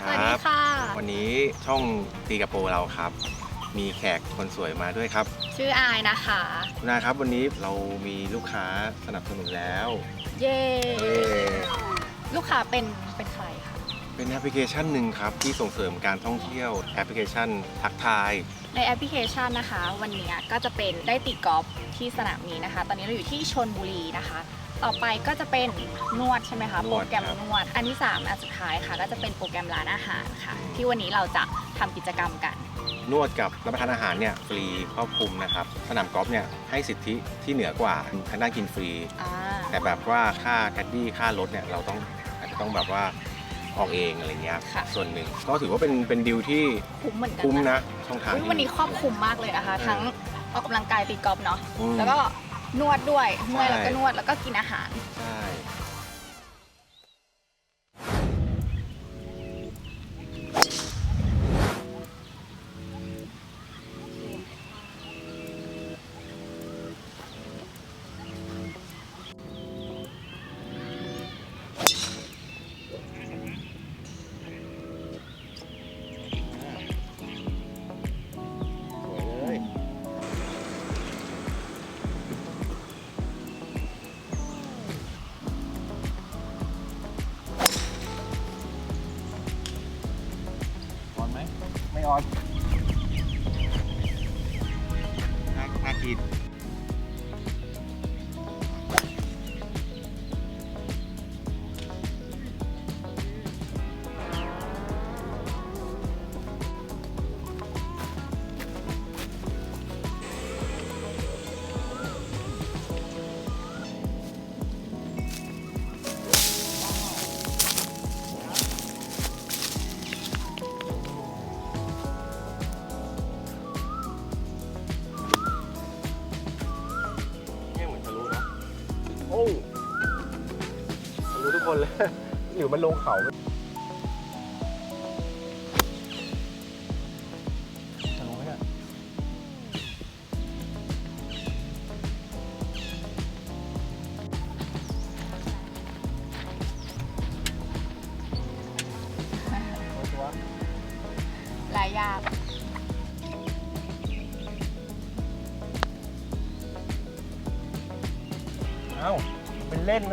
คสวัสรัดีบค่ะ วันนี้ช่องตีกระโปรงเราครับ มีแขกคนสวยมาด้วยครับ ชื่ออายนะคะ คุณอาครับวันนี้เรามีลูกค้าสนับสนุนแล้วเย้เย้ลูกค้าเป็นเป็นใครคะเป็นแอปพลิเคชันหนึ่งครับที่ส่งเสริมการท่องเที่ยวแอปพลิเคชันทักทายในแอปพลิเคชันนะคะ วันนี้ก็จะเป็นได้ตีกอล์ฟที่สนามนี้นะคะ ตอนนี้เราอยู่ที่ชนบุรีนะคะ ต่อไปก็จะเป็นนวดใช่ไหมคะ นโปรวดแกรมครับ นวด อันที่3อันสุดท้ายค่ะ ก็จะเป็นโปรแกรมร้านอาหารค่ะ ที่วันนี้เราจะทำกิจกรรมกัน นวดกับรับประทานอาหารเนี่ยฟรีครอบคลุมนะครับสนามกอล์ฟเนี่ยให้สิทธิที่เหนือกว่าทางด้านกินฟรี อ่า แต่แบบว่าค่าแคดดี้ค่ารถเนี่ยเราต้องอาจจะต้องแบบว่าออกเองอะไรเงี้ยค่ะ ส่วนหนึ่งก็ถือว่าเป็นเป็นดีลที่คุ้มเหมือนกันคุ้มนะนะช่องทางอุ๊ยที่ วันนี้ครอบคลุมมากเลยนะคะ ทั้งออกกำลังกายตีกอล์ฟเนาะ อืม แล้วก็ นวดด้วยนวดใช่แล้วก็นวดแล้วก็กินอาหาร ใช่ ไม่ออนน่าน่ากิน รู้ทุกคนเลย หรือมันลงเขาไป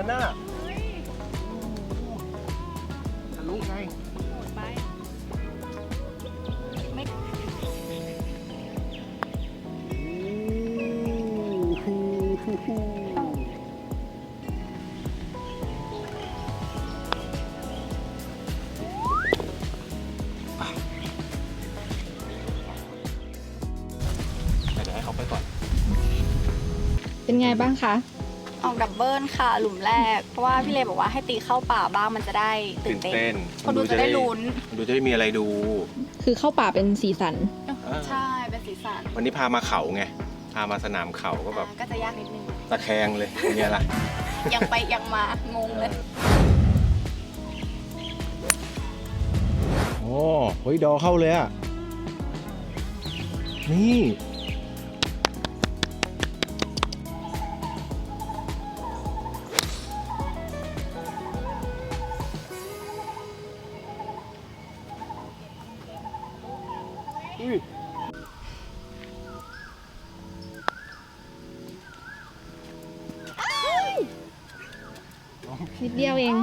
นเล่นนะน่ะทะลุไงโหดไป ไม่เดี๋ยวให้เขาไปก่อน เป็นไงบ้างคะออก ดับเบิลค่ะ หลุมแรก เพราะว่าพี่เลบอกว่าให้ตีเข้าป่าบ้างมันจะได้ตื่ตื่นนเต้นเต้นคนดูจะได้ลุ้นคนดูจะได้มีอะไรดู คือเข้าป่าเป็นสีสันอ่าใช่เป็นสีสัน วันนี้พามาเขาไง พามาสนามเขาก็แบบอ่าก็จะยากนิดนึง ตะแคงเลยเนี่ยล่ะ ยังไปยังมางงเลย โอ้เฮ้ยดอเข้าเลยอะ นี่ นิดเดียวเอง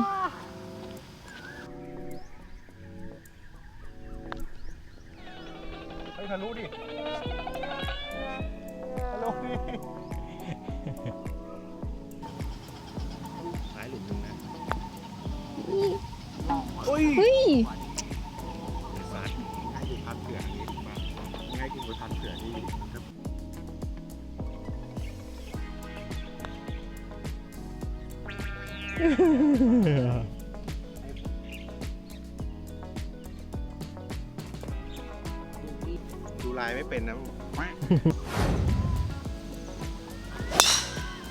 ดูลายไม่เป็นนะ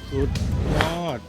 สุดยอด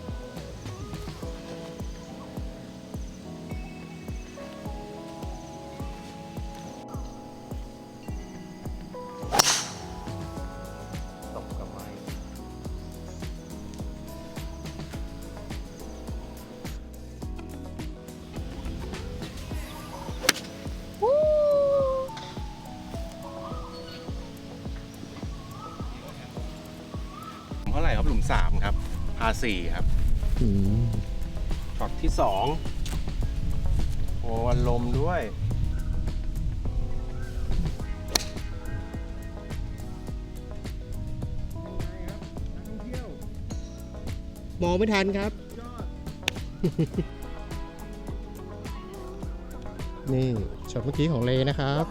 สี่ครับอืมช็อตที่สองโอ้วันลมด้วย มองไม่ทันครับ นี่ช็อตเมื่อกี้ของเลนะครับ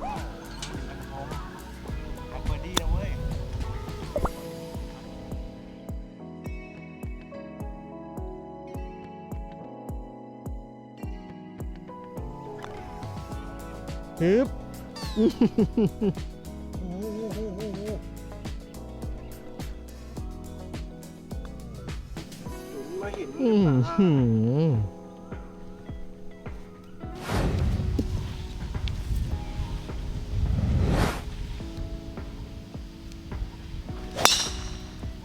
ฮึบหนุนมาหินอืมหืม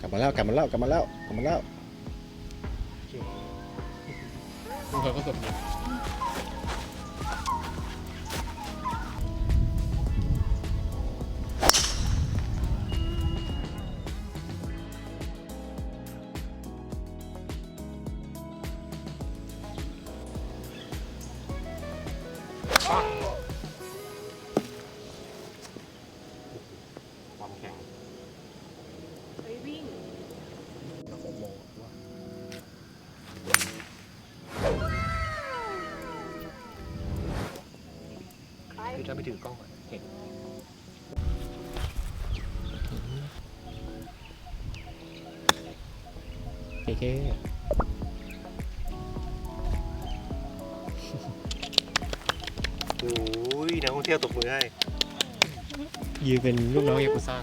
กลับมาแล้วกลับมาแล้วกลับมาแล้วกลับมาแล้วทุกคนก็สดดี ถ้าไปถือกล้องอนเห็น โอเค โอ้ยนักท่องเที่ยวตบมือให้ยืนเป็นลูกน้องยากุซ่า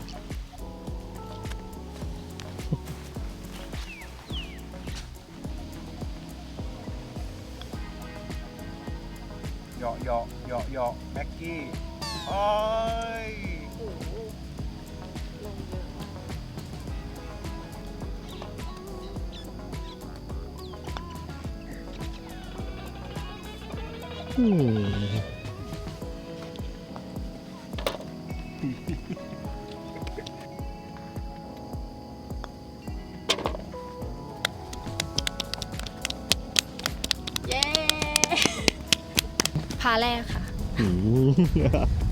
หยอะเหยาะแม็กกี้โอ้ยโอ้โหลงเยอะมากอืม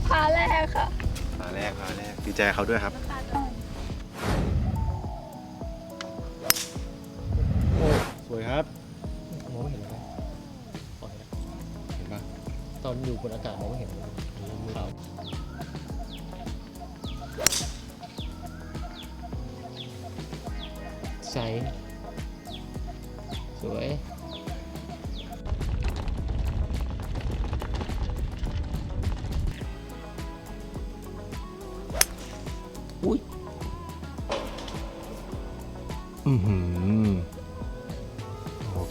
พาแรกค่ะพาแรกพาแรกดีใจเขาด้วยครับโอ้สวยครับมองไม่เห็นเลยปล่อยนะเห็นปะตอนอยู่บนอากาศมองไม่เห็นเลยมือเร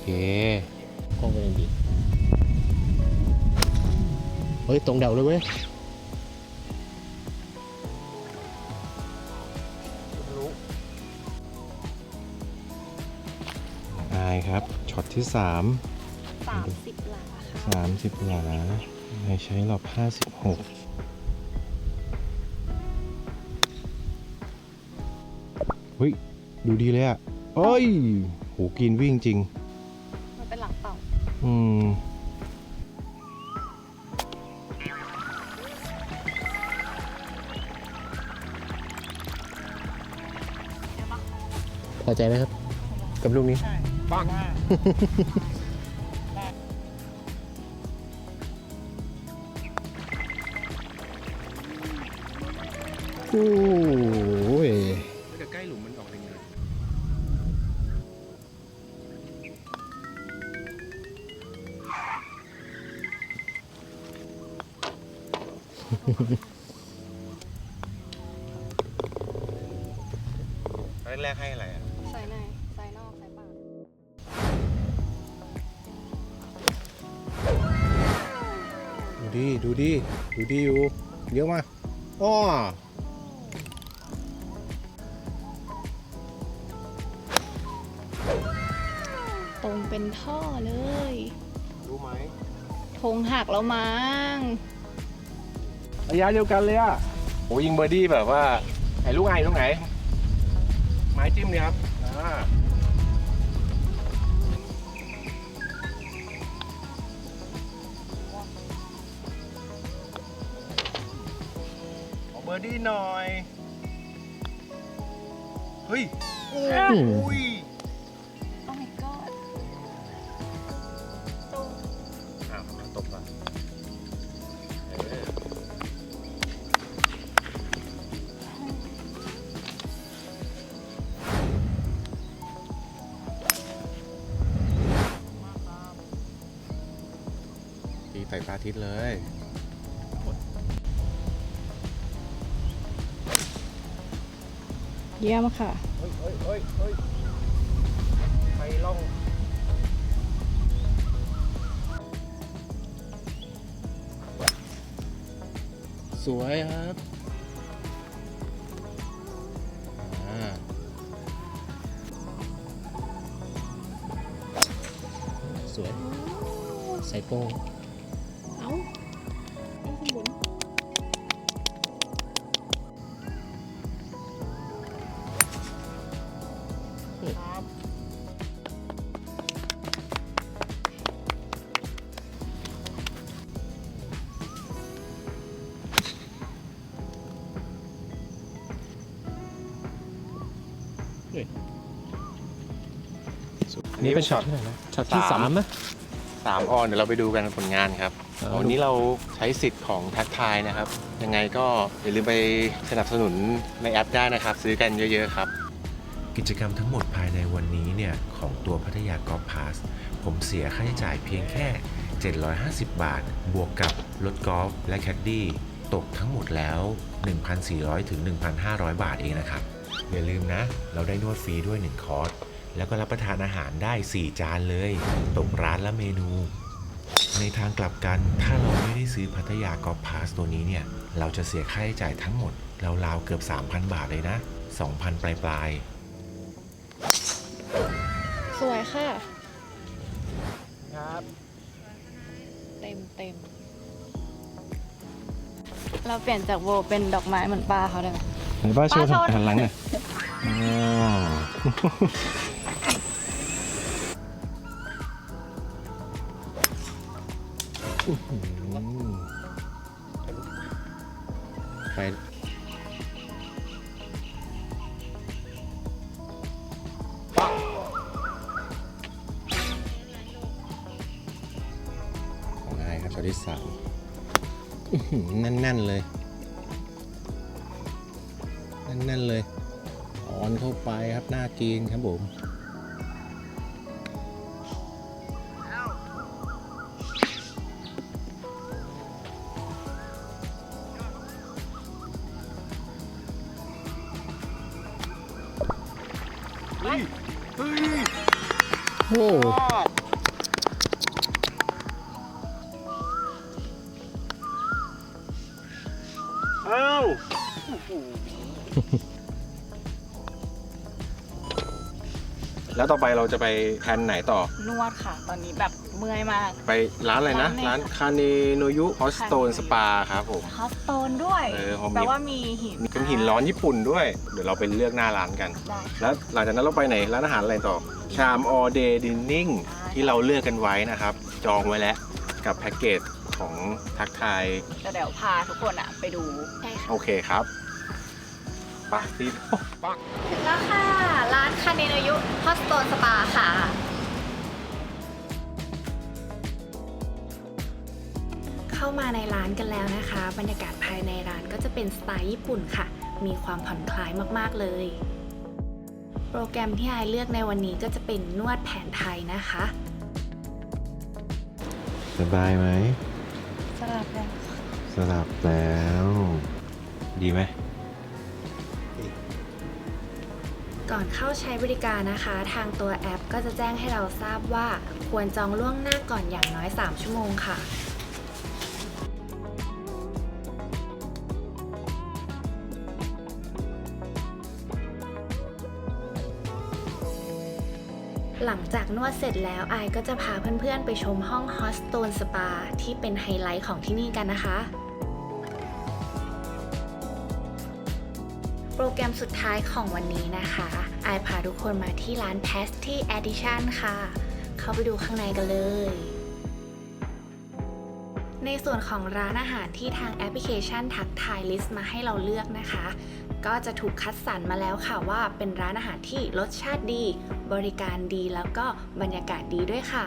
เคกล้องเป็นยังดีเฮ้ย ตรงเดาเลยเว้ยอายครับ ช็อตที่3สามสิบหลาค่ะ30หลาไม่ใช้หรอก56เฮ้ย ดูดีเลยอะเอ้ย โหกินวิ่งจริง พอใจไหมครับ กับลูกนี้ปัง โอ้ยจะใกล้หลุมมันออกแรงๆแรกๆให้อะไรอะ ใส่ในใส่นอกใส่ปากดูดิดูดิดูดิอยู่เยอะมากอ้อตรงเป็นท่อเลย รู้ไหมธงหักแล้วมั้งระยะเดียวกันเลยอะโอ้ยิงเบอร์ดี้แบบว่าไหนลูกไงลูกไหน ไม้จิ้มเนี่ยครับ ดี้หน่อย เฮ้ยอุ้ย โอ้ my god จูอ้าวตกละเออตีใส่พระอาทิตย์เลย เยี่ยมค่ะเฮ้ยเฮ้ยเฮ้ยเฮ้ยไปล่องสวยครับสวยใส่โป้ง นี่เป็นช็อตช็อตที่สามนะสามออนเดี๋ยวเราไปดูกันผลงานครับอ่าวันนี้เราใช้สิทธิ์ของทักทายนะครับ ยังไงก็อย่าลืมไปสนับสนุนในแอปได้นะครับ ซื้อกันเยอะ ๆ ครับ กิจกรรมทั้งหมดภายในวันนี้เนี่ยของตัวพัทยากอล์ฟพาสผมเสียค่าใช้จ่ายเพียงแค่ 750 บาท บวกกับรถกอล์ฟและแคดดี้ตกทั้งหมดแล้ว 1,400 ถึง 1,500 บาทเองนะครับ อย่าลืมนะ เราได้นวดฟรีด้วย 1 คอร์ส แล้วก็รับประทานอาหารได้ 4 จานเลยตกร้านละเมนู ในทางกลับกันถ้าเราไม่ได้ซื้อพัทยากอล์ฟพาสตัวนี้เนี่ย เราจะเสียค่าใช้จ่ายทั้งหมดราวๆเกือบ 3,000 บาทเลยนะ 2,000 ปลายๆสวยค่ะ ครับ เต็มเต็มเราเปลี่ยนจากโบเป็นดอกไม้เหมือนปลาเขาได้ไหมไหนป้าโชว์ป้าโชว์หันหลังหน่อย ไปของนายครับช็อตที่สามอื้อหือแน่นๆเลย แน่นๆเลย ออนเข้าไปครับหน้ากีนครับผม แล้วต่อไปเราจะไปแพลนไหนต่อ นวดค่ะ ตอนนี้แบบเมื่อยมาก ไปร้านอะไรนะร้านไหนร้านคาเนโนยุฮอสโตนสปาครับผม ฮอสโตนด้วยเออผมมี แปลว่ามีหินเป็นหินร้อนญี่ปุ่นด้วย เดี๋ยวเราไปเลือกหน้าร้านกัน ได้แล้วหลังจากนั้นเราไปไหนร้านอาหารอะไรต่อ ชามออเดย์ดินนิ่งที่เราเลือกกันไว้นะครับ จองไว้แล้วกับแพ็กเกจของทักทาย แต่เดี๋ยวพาทุกคนอะไปดูใช่ค่ะโอเคครับไปที่ถึงแล้วค่ะ ร้านคาเนโนยุฮอ สโตนสปาค่ะ เข้ามาในร้านกันแล้วนะคะ บรรยากาศภายในร้านก็จะเป็นสไตล์ญี่ปุ่นค่ะ มีความผ่อนคลายมากๆเลย โปรแกรมที่ไอายเลือกในวันนี้ก็จะเป็นนวดแผนไทยนะคะ สบายไหมสลับแล้ว สลับแล้ว ดีไหม ก่อนเข้าใช้บริการนะคะ ทางตัวแอปก็จะแจ้งให้เราทราบว่า ควรจองล่วงหน้าก่อนอย่างน้อย 3 ชั่วโมงค่ะหลังจากนวดเสร็จแล้วไอก็จะพาเพื่อนๆ ไปชมห้องฮอสโตนสปาที่เป็นไฮไลท์ของที่นี่กันนะคะ แกรมสุดท้ายของวันนี้นะคะไอายพาทุกคนมาที่ร้าน Pasty Edition ค่ะ เข้าไปดูข้างในกันเลย ในส่วนของร้านอาหารที่ทางแอปพลิเคชันทักทายลิสต์มาให้เราเลือกนะคะ ก็จะถูกคัดสรรมาแล้วค่ะว่าเป็นร้านอาหารที่รสชาติดี บริการดีแล้วก็บรรยากาศดีด้วยค่ะ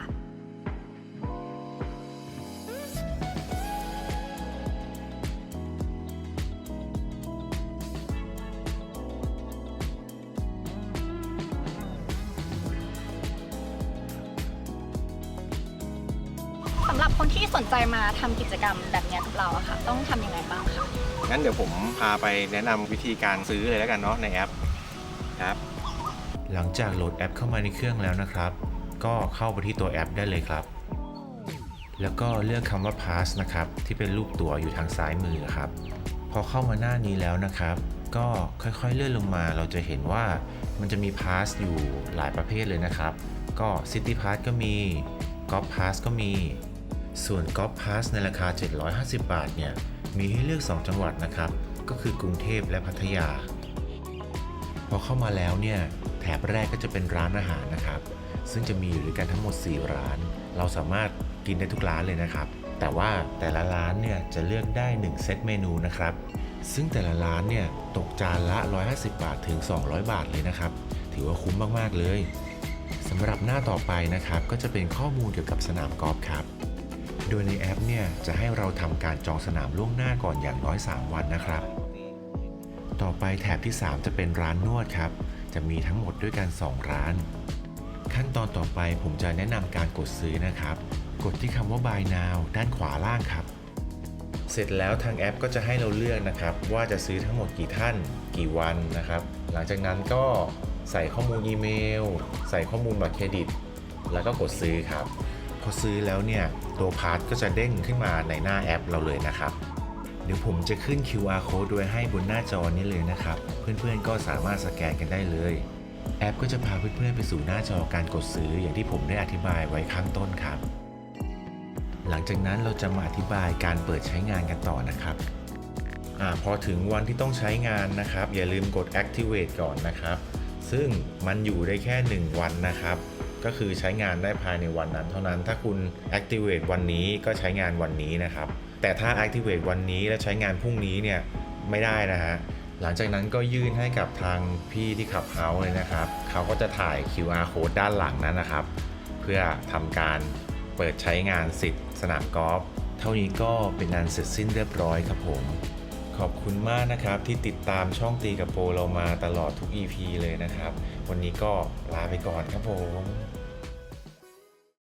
ทำกิจกรรมแบบเนี้ยกับเราอะค่ะ ต้องทำยังไงบ้างคะงั้นเดี๋ยวผมพาไปแนะนำวิธีการซื้อเลยแล้วกันเนาะในแอปครับ หลังจากโหลดแอปเข้ามาในเครื่องแล้วนะครับ ก็เข้าไปที่ตัวแอปได้เลยครับ แล้วก็เลือกคำว่า pass นะครับ ที่เป็นรูปตัวอยู่ทางซ้ายมือครับ พอเข้ามาหน้านี้แล้วนะครับ ก็ค่อยๆเลื่อนลงมา เราจะเห็นว่ามันจะมี pass อยู่หลายประเภทเลยนะครับ ก็ city pass ก็มี golf pass ก็มี ส่วน golf pass ในราคา 750 บาทเนี่ย มีให้เลือก 2 จังหวัดนะครับ ก็คือกรุงเทพและพัทยา พอเข้ามาแล้วเนี่ย แถบแรกก็จะเป็นร้านอาหารนะครับ ซึ่งจะมีอยู่ด้วยกันทั้งหมด 4 ร้าน เราสามารถกินได้ทุกร้านเลยนะครับ แต่ว่าแต่ละร้านเนี่ยจะเลือกได้ 1 เซตเมนูนะครับ ซึ่งแต่ละร้านเนี่ยตกจานละ 150 บาทถึง 200 บาทเลยนะครับ ถือว่าคุ้มมากๆเลยสำหรับหน้าต่อไปนะครับ ก็จะเป็นข้อมูลเกี่ยวกับสนามกอล์ฟครับ โดยในแอปเนี่ยจะให้เราทำการจองสนามล่วงหน้าก่อนอย่างน้อย 3 วันนะครับ ต่อไปแถบที่ 3 จะเป็นร้านนวดครับ จะมีทั้งหมดด้วยกัน 2 ร้าน ขั้นตอนต่อไปผมจะแนะนำการกดซื้อนะครับ กดที่คำว่า Buy Now ด้านขวาล่างครับ เสร็จแล้วทางแอปก็จะให้เราเลือกนะครับ ว่าจะซื้อทั้งหมดกี่ท่าน กี่วันนะครับ หลังจากนั้นก็ใส่ข้อมูลอีเมล ใส่ข้อมูลบัตรเครดิต แล้วก็กดซื้อครับ พอซื้อแล้วเนี่ย ตัวพาร์ทก็จะเด้งขึ้นมาในหน้าแอปเราเลยนะครับ เดี๋ยวผมจะขึ้น QR code ไว้ให้บนหน้าจอนี้เลยนะครับ เพื่อนๆก็สามารถสแกนกันได้เลย แอปก็จะพาเพื่อนๆไปสู่หน้าจอการกดซื้ออย่างที่ผมได้อธิบายไว้ข้างต้นครับ หลังจากนั้นเราจะมาอธิบายการเปิดใช้งานกันต่อนะครับอพอถึงวันที่ต้องใช้งานนะครับ อย่าลืมกด activate ก่อนนะครับ ซึ่งมันอยู่ได้แค่ 1 วันนะครับ ก็คือใช้งานได้ภายในวันนั้น เท่านั้นถ้าคุณ activate วันนี้ก็ใช้งานวันนี้นะครับ แต่ถ้า activate วันนี้แล้วใช้งานพรุ่งนี้เนี่ยไม่ได้นะฮะหลังจากนั้นก็ยื่นให้กับทางพี่ที่ขับเฮาเลยนะครับ เขาก็จะถ่าย QR code ด้านหลังนั้นนะครับ เพื่อทำการเปิดใช้งานสิทธิ์สนามกอล์ฟเท่านี้ก็เป็นอันเสร็จสิ้นเรียบร้อยครับผม ขอบคุณมากนะครับที่ติดตามช่องตีกับโปเรามาตลอดทุก EP เลยนะครับ วันนี้ก็ลาไปก่อนครับผม